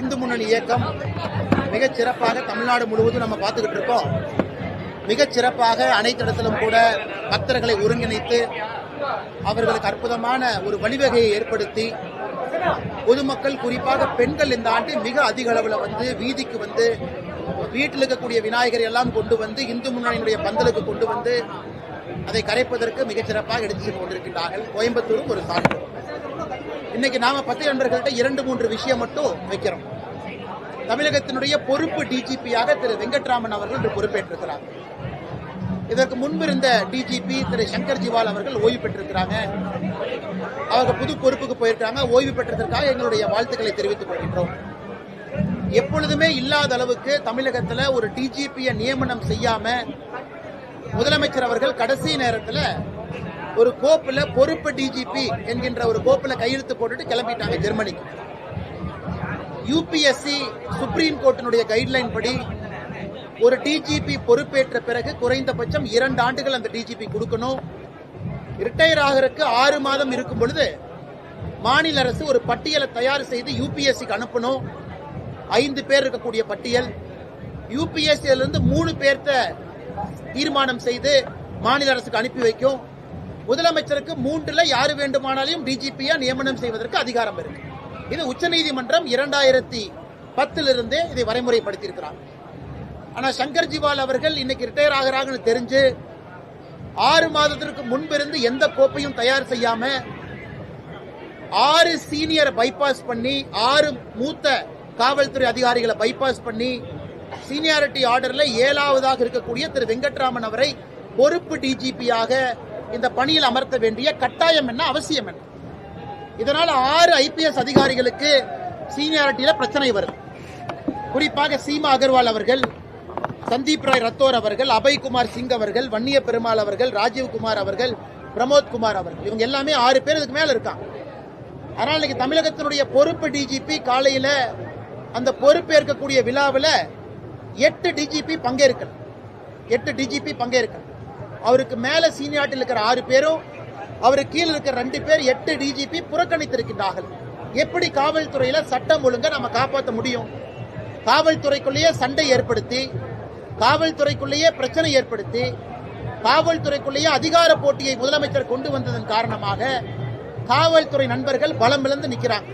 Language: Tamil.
இந்து முன்னணி இயக்கம் மிகச் சிறப்பாக தமிழ்நாடு முழுவதும் நம்ம பார்த்துக்கிட்டு இருக்கோம். மிகச் சிறப்பாக அனைத்து இடத்திலும் கூட பக்தர்களை ஒருங்கிணைத்து அவர்களுக்கு அற்புதமான ஒரு வழிவகையை ஏற்படுத்தி பொதுமக்கள் குறிப்பாக பெண்கள் இந்த ஆண்டு மிக அதிக அளவில் வந்து வீதிக்கு வந்து வீட்டில் இருக்கக்கூடிய விநாயகர் எல்லாம் கொண்டு வந்து இந்து முன்னணியினுடைய பந்தலுக்கு கொண்டு வந்து அதை கரைப்பதற்கு மிகச் சிறப்பாக எடுத்து சென்று கொண்டிருக்கின்றார்கள். கோயம்புத்தூரும் ஒரு சான்று. இன்னைக்கு நாம பத்து நண்பர்கள்ட்ட இரண்டு மூன்று விஷயம் மட்டும் வைக்கிறோம். தமிழகத்தினுடைய பொறுப்பு டிஜிபியாக திரு வெங்கட்ராமன் அவர்கள் இன்று பொறுப்பேற்றிருக்கிறார். இதற்கு முன்பு இருந்த டிஜிபி திரு சங்கர் ஜிவால் அவர்கள் ஓய்வு பெற்றிருக்கிறாங்க. அவங்க புது பொறுப்புக்கு போயிருக்காங்க. ஓய்வு பெற்றதற்காக எங்களுடைய வாழ்த்துக்களை தெரிவித்துக் கொள்கின்றோம். எப்பொழுதுமே இல்லாத அளவுக்கு தமிழகத்துல ஒரு டிஜிபியை நியமனம் செய்யாம முதலமைச்சர் அவர்கள் கடைசி நேரத்தில் ஒரு கோப்பில் பொறுப்பு டிஜிபி என்கின்ற ஒரு கோப்பில் கையெழுத்து போட்டுட்டு கிளம்பிட்டாங்க ஜெர்மனிக்கு. யூபிஎஸ்சி சுப்ரீம் கோர்ட்டினுடைய கைட்லைன் படி ஒரு டிஜிபி பொறுப்பேற்ற பிறகு குறைந்தபட்சம் இரண்டு ஆண்டுகள் அந்த டிஜிபி கொடுக்கணும். ரிட்டையர் ஆகிறதுக்கு ஆறு மாதம் இருக்கும் பொழுது மாநில அரசு ஒரு பட்டியலை தயார் செய்து யூபிஎஸ்சிக்கு அனுப்பணும். ஐந்து பேர் இருக்கக்கூடிய பட்டியல். யூபிஎஸ்சியிலிருந்து மூணு பேர்த்த தீர்மானம் செய்து மாநில அரசுக்கு அனுப்பி வைக்கும். முதலமைச்சருக்கு மூன்றுல யாரு வேண்டுமானாலும் டிஜிபியா நியமனம் செய்வதற்கு அதிகாரம் இருக்கு. இது உச்சநீதிமன்றம் இரண்டாயிரத்தி பத்திலிருந்தே இதை வரைமுறைப்படுத்தியிருக்கிறார். ஆனா சங்கர் ஜிவால் அவர்கள் இன்னைக்கு ரிட்டையர் ஆகிறாங்கன்னு தெரிஞ்சு ஆறு மாதத்திற்கு முன்பிருந்து எந்த கோப்பையும் தயார் செய்யாம ஆறு சீனியர் பைபாஸ் பண்ணி ஆறு மூத்த காவல்துறை அதிகாரிகளை பைபாஸ் பண்ணி சீனியாரிட்டி ஆர்டர்ல ஏழாவதாக இருக்கக்கூடிய திரு வெங்கட்ராமன் அவரை பொறுப்பு டிஜிபியாக இந்த பணியில் அமர்த்த வேண்டிய கட்டாயம் என்ன அவசியம் என்ன? இதனால் ஆறு ஐபிஎஸ் அதிகாரிகளுக்கு சீனியாரிட்டியில் பிரச்சனை வருது. குறிப்பாக சீமா அகர்வால் அவர்கள் சந்தீப் ராய் ரத்தோர் அவர்கள் அபய்குமார் சிங் அவர்கள் வன்னிய பெருமாள் அவர்கள் ராஜீவ் குமார் அவர்கள் பிரமோத் குமார் அவர்கள். இவங்க எல்லாமே ஆறு பேர் இதுக்கு மேல இருக்காங்க. அதனால் இன்னைக்கு தமிழகத்தினுடைய பொறுப்பு டிஜிபி காலையில அந்த பொறுப்பேற்கக்கூடிய விழாவில் எட்டு டிஜிபி பங்கேற்கல. எட்டு டிஜிபி பங்கேற்கல. அவருக்கு மேல சீனியாட்டில் இருக்கிற ஆறு பேரும் அவருக்கு கீழே இருக்கிற ரெண்டு பேர் எட்டு டிஜிபி புறக்கணித்திருக்கின்றார்கள். எப்படி காவல்துறையில சட்டம் ஒழுங்கை நம்ம காப்பாற்ற முடியும்? காவல்துறைக்குள்ளேயே சண்டை ஏற்படுத்தி காவல்துறைக்குள்ளேயே பிரச்சனை ஏற்படுத்தி காவல்துறைக்குள்ளேயே அதிகார போட்டியை முதலமைச்சர் கொண்டு வந்ததன் காரணமாக காவல்துறை நண்பர்கள் பலம் இழந்து நிற்கிறாங்க.